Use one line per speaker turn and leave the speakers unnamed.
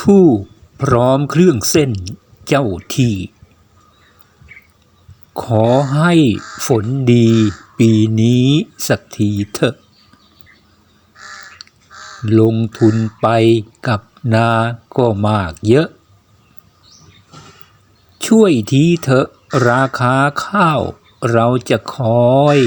ทู่พร้อมเครื่องเส้นเจ้าที่ ขอให้ฝนดีปีนี้สักทีเถอะ ลงทุนไปกับนาก็มากเยอะ ช่วยทีเถอะราคาข้าวเราจะคอย